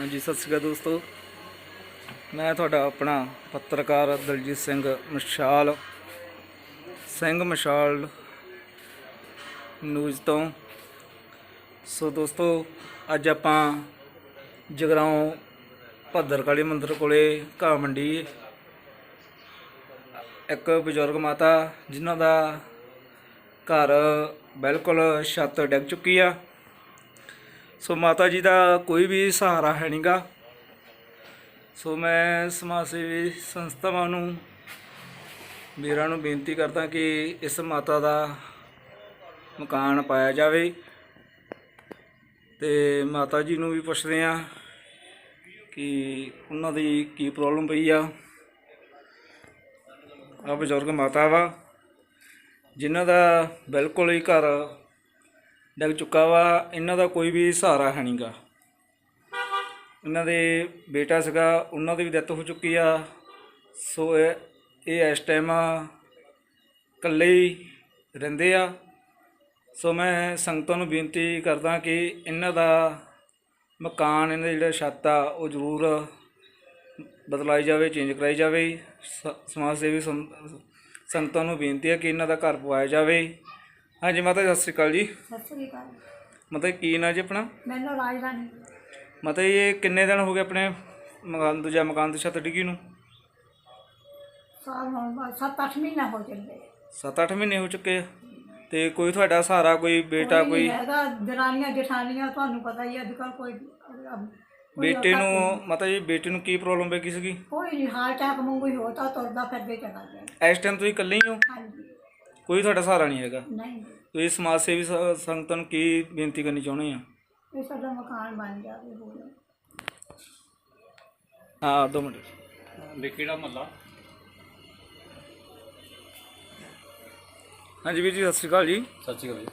ਹਾਂਜੀ, ਸਤਿ ਸ਼੍ਰੀ ਅਕਾਲ ਦੋਸਤੋ। ਮੈਂ ਤੁਹਾਡਾ ਆਪਣਾ ਪੱਤਰਕਾਰ ਦਲਜੀਤ ਸਿੰਘ ਮਸ਼ਾਲ। ਸਿੰਘ ਮਸ਼ਾਲ ਨਿਊਜ਼ ਤੋਂ। ਸੋ ਦੋਸਤੋ, ਅੱਜ ਆਪਾਂ ਜਗਰਾਉਂ ਭੱਦਰਕਾਲੀ ਮੰਦਿਰ ਕੋਲੇ ਘਾਹ ਮੰਡੀ ਇੱਕ ਬਜ਼ੁਰਗ ਮਾਤਾ, ਜਿਨ੍ਹਾਂ ਦਾ ਘਰ ਬਿਲਕੁਲ ਛੱਤ ਡਿੱਗ ਚੁੱਕੀ ਆ। ਸੋ ਮਾਤਾ ਜੀ ਦਾ ਕੋਈ ਵੀ ਸਹਾਰਾ ਹੈ ਨਹੀਂਗਾ ਸੋ ਮੈਂ ਸਮਾਜ ਸੇਵੀ ਸੰਸਥਾਵਾਂ ਨੂੰ ਵੀਰਾਂ ਨੂੰ ਬੇਨਤੀ ਕਰਦਾ ਕਿ ਇਸ ਮਾਤਾ ਦਾ ਮਕਾਨ ਪਾਇਆ ਜਾਵੇ। ਤੇ ਮਾਤਾ ਜੀ ਨੂੰ ਵੀ ਪੁੱਛਦੇ ਆ ਕਿ ਉਹਨਾਂ ਦੀ ਕੀ ਪ੍ਰੋਬਲਮ ਪਈ ਆ। ਆ ਬਜ਼ੁਰਗ ਮਾਤਾ ਵਾ, ਜਿਨ੍ਹਾਂ ਦਾ ਬਿਲਕੁਲ ਹੀ ਘਰ ਡਿੱਗ ਚੁੱਕਾ ਵਾ, ਇਹਨਾਂ ਦਾ ਕੋਈ ਵੀ ਸਹਾਰਾ ਹੈ ਨਹੀਂਗਾ ਇਹਨਾਂ ਦੇ ਬੇਟਾ ਸੀਗਾ, ਉਹਨਾਂ ਦੀ ਵੀ ਡੈਥ ਹੋ ਚੁੱਕੀ ਆ। ਸੋ ਇਹ ਇਹ ਇਸ ਟਾਈਮ ਇਕੱਲੇ ਹੀ ਰਹਿੰਦੇ ਆ। ਸੋ ਮੈਂ ਸੰਗਤਾਂ ਨੂੰ ਬੇਨਤੀ ਕਰਦਾ ਕਿ ਇਹਨਾਂ ਦਾ ਮਕਾਨ, ਇਹਨਾਂ ਦੀ ਜਿਹੜਾ ਛੱਤ ਆ, ਉਹ ਜ਼ਰੂਰ ਬਦਲਾਈ ਜਾਵੇ ਚੇਂਜ ਕਰਾਈ ਜਾਵੇ। ਸ- ਸਮਾਜ ਸੇਵੀ ਸੰਗਤਾਂ ਨੂੰ ਬੇਨਤੀ ਹੈ ਕਿ ਇਹਨਾਂ ਦਾ ਘਰ ਪਵਾਇਆ ਜਾਵੇ। ਹਾਂਜੀ ਮਾਤਾ ਜੀ, ਸਤਿ ਸ਼੍ਰੀ ਅਕਾਲ ਜੀ। ਸਤਿ ਸ੍ਰੀ ਅਕਾਲ। ਮਤਲਬ ਕੀ ਨਾਂ ਜੀ ਆਪਣਾ? ਮੈਨੂੰ ਰਾਜਧਾਨੀ ਮਤਲਬ ਇਹ ਕਿੰਨੇ ਦਿਨ ਹੋ ਗਏ ਆਪਣੇ ਮਕਾਨ ਦੂਜਾ ਮਕਾਨ ਦੀ ਛੱਤ ਡਿੱਗੀ ਨੂੰ? ਸਾਲ ਹੁਣ ਬਾਅਦ ਸੱਤ ਅੱਠ ਮਹੀਨਾ ਹੋ ਚੱਲੇ। 7-8 ਮਹੀਨੇ ਹੋ ਚੁੱਕੇ ਆ। ਤੇ ਕੋਈ ਤੁਹਾਡਾ ਸਹਾਰਾ ਕੋਈ ਬੇਟਾ ਨਹੀਂ ਕੋਈ ਹੈਗਾ ਦਰਾਨੀਆਂ ਜਠਾਨੀਆਂ ਤੁਹਾਨੂੰ ਪਤਾ ਹੀ ਅੱਜ ਕੱਲ ਕੋਈ ਕੋਈ ਬੇਟੇ ਨੂੰ ਨਹੀਂ। ਮਤਲਬ ਜੀ ਬੇਟੇ ਨੂੰ ਕੀ ਪ੍ਰੋਬਲਮ ਪੈ ਗਈ ਸੀਗੀ? ਕੋਈ ਨਹੀਂ ਹਾਰਟ ਅਟੈਕ ਵਾਂਗੂ ਹੀ ਹੋਤਾ ਤੁਰਦਾ ਫਿਰਦੇ ਚਲਾ ਗਿਆ। ਇਸ ਟਾਈਮ ਤੁਸੀਂ ਇਕੱਲੇ ਹੀ ਹੋ? ਹਾਂਜੀ। ਕੋਈ ਤੁਹਾਡਾ ਸਹਾਰਾ ਨਹੀਂ ਹੈਗਾ। ਨਹੀਂ। ਤੁਸੀਂ ਸਮਾਜ ਸੇਵੀ ਸ- ਸੰਗਤਾਂ ਨੂੰ ਕੀ ਬੇਨਤੀ ਕਰਨੀ ਚਾਹੁੰਦੇ ਆ? ਇਹ ਸਾਡਾ ਮਕਾਨ ਬਣ ਜਾਵੇ ਹੋਰ। ਹਾਂ ਦੋ ਮਿੰਟ। ਲਿਖੀੜਾ ਮੱਲਾ ਹਾਂਜੀ ਵੀਰ ਜੀ ਸਤਿ ਸ਼੍ਰੀ ਅਕਾਲ ਜੀ। ਸਤਿ ਸ਼੍ਰੀ ਅਕਾਲ ਜੀ।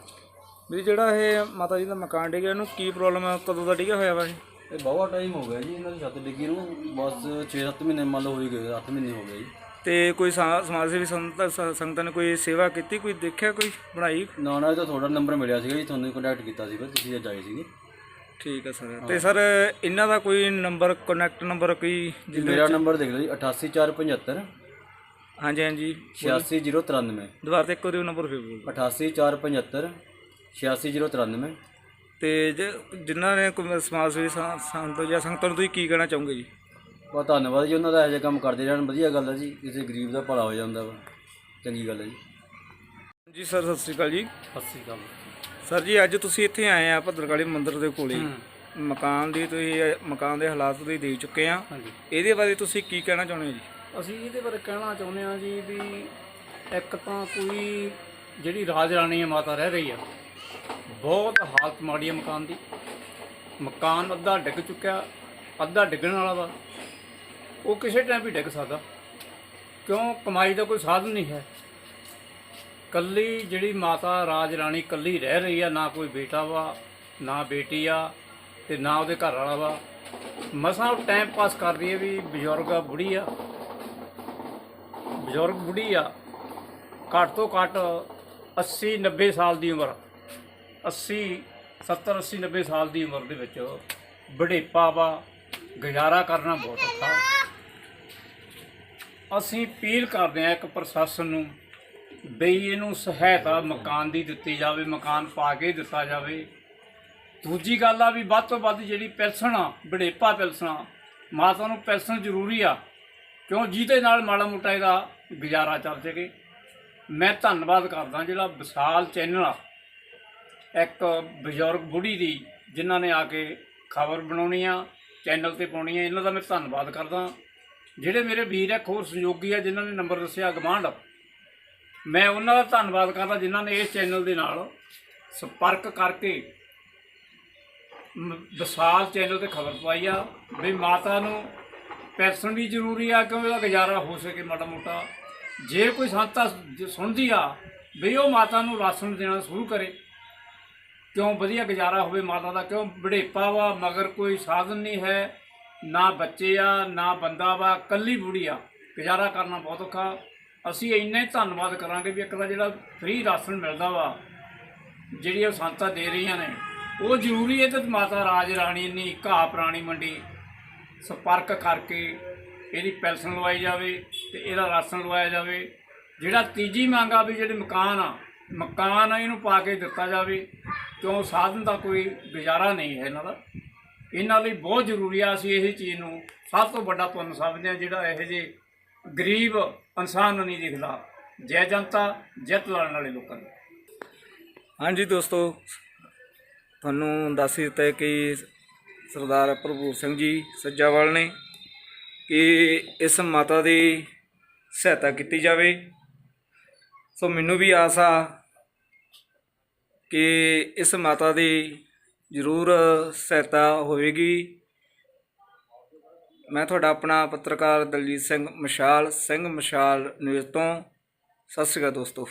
ਵੀਰ ਜਿਹੜਾ ਇਹ ਮਾਤਾ ਜੀ ਦਾ ਮਕਾਨ ਡਿੱਗਿਆ ਇਹਨੂੰ ਕੀ ਪ੍ਰੋਬਲਮ ਹੈ ਕਦੋਂ ਦਾ ਡਿੱਗਿਆ ਹੋਇਆ ਵਾ ਇਹ? ਇਹ ਬਹੁਤ ਟਾਈਮ ਹੋ ਗਿਆ ਜੀ ਇਹਨਾਂ ਦੀ ਛੱਤ ਡਿੱਗੀ ਨੂੰ। ਬਸ 6-7 ਮਹੀਨੇ ਮੰਨ ਲਓ ਹੋ ਹੀ ਗਏ 8 ਮਹੀਨੇ ਹੋ ਗਏ ਜੀ। ਤੇ ਕੋਈ ਸਾ- ਸਮਾਜ ਸੇਵੀ ਸੰਗਤ ਸ- ਸੰਗਤਾਂ ਨੇ ਕੋਈ ਸੇਵਾ ਕੀਤੀ ਕੋਈ ਦੇਖਿਆ ਕੋਈ ਬਣਾਈ? ਨਾ ਨਾ ਇਹ ਤਾਂ ਤੁਹਾਡਾ ਨੰਬਰ ਮਿਲਿਆ ਸੀਗਾ ਜੀ ਤੁਹਾਨੂੰ ਕੰਟੈਕਟ ਕੀਤਾ ਸੀ ਫਿਰ ਤੁਸੀਂ ਅੱਜ ਆਏ ਸੀਗੇ। ਠੀਕ ਹੈ ਸਰ। ਤੇ ਸਰ ਇਹਨਾਂ ਦਾ ਕੋਈ ਨੰਬਰ ਕਨੈਕਟ ਨੰਬਰ ਕੋਈ ਜੀ ਮੇਰਾ ਨੰਬਰ ਦੇਖ ਲਓ ਜੀ 88475 ਹਾਂਜੀ ਹਾਂਜੀ। 86093 ਦੁਬਾਰਾ ਤੇ ਇੱਕ ਵਾਰੀ ਨੰਬਰ ਫਿਰ ਬੋਲੋ। 88475 86093 ਤੇ ਜੇ- ਜਿਨ੍ਹਾਂ ਨੇ ਕੋਈ ਸਮਾਜ ਸੇਵੀ ਸੰ- ਜਾਂ ਸੰਗਤਾਂ ਨੂੰ ਤੁਸੀਂ ਕੀ ਕਹਿਣਾ ਚਾਹੋਗੇ ਜੀ? ਬਹੁਤ ਧੰਨਵਾਦ ਜੀ ਉਹਨਾਂ ਦਾ ਇਹੋ ਜਿਹਾ ਕੰਮ ਕਰਦੇ ਰਹਿਣ ਵਧੀਆ ਗੱਲ ਹੈ ਜੀ ਕਿਸੇ ਗਰੀਬ ਦਾ ਭਲਾ ਹੋ ਜਾਂਦਾ ਵਾ ਚੰਗੀ ਗੱਲ ਹੈ ਜੀ। ਜੀ ਸਰ ਸਤਿ ਸ਼੍ਰੀ ਅਕਾਲ ਜੀ। ਸਤਿ ਸ਼੍ਰੀ ਅਕਾਲ। ਸਰ ਜੀ ਅੱਜ ਤੁਸੀਂ ਇੱਥੇ ਆਏ ਆ ਭੱਦਰਕਾਲੀ ਮੰਦਿਰ ਦੇ ਕੋਲੇ। ਮਕਾਨ ਦੀ ਤੁਸੀਂ ਮਕਾਨ ਦੇ ਹਾਲਾਤ ਤੁਸੀਂ ਦੇਖ ਚੁੱਕੇ ਆ। ਹਾਂਜੀ। ਇਹਦੇ ਬਾਰੇ ਤੁਸੀਂ ਕੀ ਕਹਿਣਾ ਚਾਹੁੰਦੇ ਹੋ ਜੀ? ਅਸੀਂ ਇਹਦੇ ਬਾਰੇ ਕਹਿਣਾ ਚਾਹੁੰਦੇ ਹਾਂ ਜੀ ਵੀ ਇੱਕ ਤਾਂ ਕੋਈ ਜਿਹੜੀ ਰਾਜ ਰਾਣੀ ਹੈ ਮਾਤਾ ਰਹਿ ਰਹੀ ਆ ਬਹੁਤ ਹਾਲਤ ਮਾੜੀ ਹੈ ਮਕਾਨ ਦੀ। ਮਕਾਨ ਅੱਧਾ ਡਿੱਗ ਚੁੱਕਿਆ ਅੱਧਾ ਡਿੱਗਣ ਵਾਲਾ ਵਾ। ਉਹ ਕਿਸੇ ਟਾਈਮ ਵੀ ਡਿੱਗ ਸਕਦਾ। ਕਿਉਂ? ਕਮਾਈ ਦਾ ਕੋਈ ਸਾਧਨ ਨਹੀਂ ਹੈ। ਕੱਲੀ ਜਿਹੜੀ ਮਾਤਾ ਰਾਜ ਰਾਣੀ ਕੱਲੀ ਰਹਿ ਰਹੀ ਆ, ਨਾ ਕੋਈ ਬੇਟਾ ਵਾ, ਨਾ ਬੇਟੀ ਆ ਤੇ ਨਾ ਉਹਦੇ ਘਰ ਵਾਲਾ ਵਾ। ਮਸਾਂ ਉਹ ਟਾਈਮ ਪਾਸ ਕਰਦੀ ਹੈ ਵੀ ਬਜ਼ੁਰਗ ਆ, ਬੁੜੀ ਆ। ਬਜ਼ੁਰਗ, ਬੁੜੀ ਆ। ਘੱਟ ਤੋਂ ਘੱਟ 80 90 ਸਾਲ ਦੀ ਉਮਰ। 80 70 80 90 ਸਾਲ ਦੀ ਉਮਰ ਦੇ ਵਿੱਚ ਬੁਢੇਪਾ ਵਾ, ਗੁਜ਼ਾਰਾ ਕਰਨਾ ਬਹੁਤ ਔਖਾ। ਅਸੀਂ ਅਪੀਲ ਕਰਦੇ ਹਾਂ ਇੱਕ ਪ੍ਰਸ਼ਾਸਨ ਨੂੰ ਬਈ ਇਹਨੂੰ ਸਹਾਇਤਾ ਮਕਾਨ ਦੀ ਦਿੱਤੀ ਜਾਵੇ, ਮਕਾਨ ਪਾ ਕੇ ਦਿੱਤਾ ਜਾਵੇ। ਦੂਜੀ ਗੱਲ ਆ ਵੀ ਵੱਧ ਤੋਂ ਵੱਧ ਜਿਹੜੀ ਪੈਨਸ਼ਨ ਆ ਬੁਢੇਪਾ ਪੈਨਸ਼ਨ ਆ, ਮਾਤਾ ਨੂੰ ਪੈਨਸ਼ਨ ਜ਼ਰੂਰੀ ਆ, ਕਿਉਂ ਜਿਹਦੇ ਨਾਲ ਮਾੜਾ ਮੋਟਾ ਇਹਦਾ ਗੁਜ਼ਾਰਾ ਚੱਲ ਸਕੇ। ਮੈਂ ਧੰਨਵਾਦ ਕਰਦਾ ਜਿਹੜਾ ਵਿਸ਼ਾਲ ਚੈਨਲ ਆ, ਇੱਕ ਬਜ਼ੁਰਗ ਬੁੜੀ ਦੀ, ਜਿਨ੍ਹਾਂ ਨੇ ਆ ਕੇ ਖਬਰ ਬਣਾਉਣੀ ਆ, ਚੈਨਲ ਤੇ ਪਾਉਣੀ ਆ, ਇਹਨਾਂ ਦਾ ਮੈਂ ਧੰਨਵਾਦ ਕਰਦਾ। ਜਿਹੜੇ ਮੇਰੇ ਵੀਰ ਇੱਕ ਹੋਰ ਸਹਿਯੋਗੀ ਆ ਜਿਨ੍ਹਾਂ ਨੇ ਨੰਬਰ ਦੱਸਿਆ, ਗਵਾਂਢ। ਮੈਂ ਉਹਨਾਂ ਦਾ ਧੰਨਵਾਦ ਕਰਦਾ, ਜਿਨ੍ਹਾਂ ਨੇ ਇਸ ਚੈਨਲ ਦੇ ਨਾਲ ਸੰਪਰਕ ਕਰਕੇ ਵਿਸ਼ਾਲ ਚੈਨਲ ਤੇ ਖਬਰ ਪਾਈ ਆ। ਵੀ ਮਾਤਾ ਨੂੰ ਪੈਸਣ ਵੀ ਜ਼ਰੂਰੀ ਆ ਕਿਉਂ ਉਹਦਾ ਗੁਜ਼ਾਰਾ ਹੋ ਸਕੇ ਮਾੜਾ ਮੋਟਾ। ਜੇ ਕੋਈ ਸੰਤਾ ਸੁਣਦੀ ਆ, ਵੀ ਉਹ ਮਾਤਾ ਨੂੰ ਰਾਸ਼ਨ ਦੇਣਾ ਸ਼ੁਰੂ ਕਰੇ, ਕਿਉਂ ਵਧੀਆ ਗੁਜ਼ਾਰਾ ਹੋਵੇ ਮਾਤਾ ਦਾ, ਕਿਉਂ ਬੁਢੇਪਾ ਵਾ, ਮਗਰ ਕੋਈ ਸਾਧਨ ਨਹੀਂ ਹੈ ਨਾ ਬੱਚੇ ਆ, ਨਾ ਬੰਦਾ ਵਾ ਕੱਲੀ ਬੁੜੀ ਆ। ਗੁਜ਼ਾਰਾ ਕਰਨਾ ਬਹੁਤ ਔਖਾ। ਅਸੀਂ ਇੰਨਾ ਹੀ ਧੰਨਵਾਦ ਕਰਾਂਗੇ ਵੀ ਇੱਕ ਦਾ ਜਿਹੜਾ ਫ੍ਰੀ ਰਾਸ਼ਨ ਮਿਲਦਾ ਵਾ ਜਿਹੜੀ ਉਹ ਸੰਤਾਂ ਦੇ ਰਹੀਆਂ ਨੇ, ਉਹ ਜ਼ਰੂਰੀ ਹੈ ਤੇ ਮਾਤਾ ਰਾਜ ਰਾਣੀ ਨੇ ਘਾਹ ਪ੍ਰਾਣੀ ਮੰਡੀ ਸੰਪਰਕ ਕਰਕੇ ਇਹਦੀ ਪੈਨਸ਼ਨ ਲਵਾਈ ਜਾਵੇ ਤੇ ਇਹਦਾ ਰਾਸ਼ਨ ਲਵਾਇਆ ਜਾਵੇ। ਜਿਹੜਾ ਤੀਜੀ ਮੰਗ ਆ ਵੀ ਜਿਹੜੇ ਮਕਾਨ ਆ ਮਕਾਨ ਆ ਇਹਨੂੰ ਪਾ ਕੇ ਦਿੱਤਾ ਜਾਵੇ, ਕਿਉਂ ਸਾਧਨ ਦਾ ਕੋਈ ਗੁਜ਼ਾਰਾ ਨਹੀਂ ਹੈ ਇਹਨਾਂ ਦਾ। ਇਹਨਾਂ ਲਈ ਬਹੁਤ ਜ਼ਰੂਰੀ ਆ ਅਸੀਂ ਇਹ ਚੀਜ਼ ਨੂੰ ਸਭ ਤੋਂ ਵੱਡਾ ਪੁੰਨ ਸਮਝਦੇ ਆ ਜਿਹੜਾ ਇਹੋ ਜਿਹੇ ਗਰੀਬ ਇਨਸਾਨ ਨੂੰ ਨਹੀਂ ਦਿਖਦਾ। ਜੈ ਜਨਤਾ, ਜਿੱਤ ਲੜਨ ਵਾਲੇ ਲੋਕਾਂ ਨੂੰ ਹਾਂਜੀ ਦੋਸਤੋ, ਤੁਹਾਨੂੰ ਦੱਸ ਦਿੱਤਾ ਕਿ ਸਰਦਾਰ ਭਰਪੂਰ ਸਿੰਘ ਜੀ ਸੱਜਾਵਾਲ ਨੇ ਕਿ ਇਸ ਮਾਤਾ ਦੀ ਸਹਾਇਤਾ ਕੀਤੀ ਜਾਵੇ। ਸੋ ਮੈਨੂੰ ਵੀ ਆਸ ਆ ਕਿ ਇਸ ਮਾਤਾ ਦੀ ਜ਼ਰੂਰ ਸਹਾਇਤਾ ਹੋਵੇਗੀ। ਮੈਂ ਤੁਹਾਡਾ ਆਪਣਾ ਪੱਤਰਕਾਰ ਦਲਜੀਤ ਸਿੰਘ ਮਸ਼ਾਲ ਸਿੰਘ ਮਸ਼ਾਲ ਨਿਊਜ਼ ਤੋਂ। ਸਤਿ ਸ਼੍ਰੀ ਅਕਾਲ ਦੋਸਤੋ।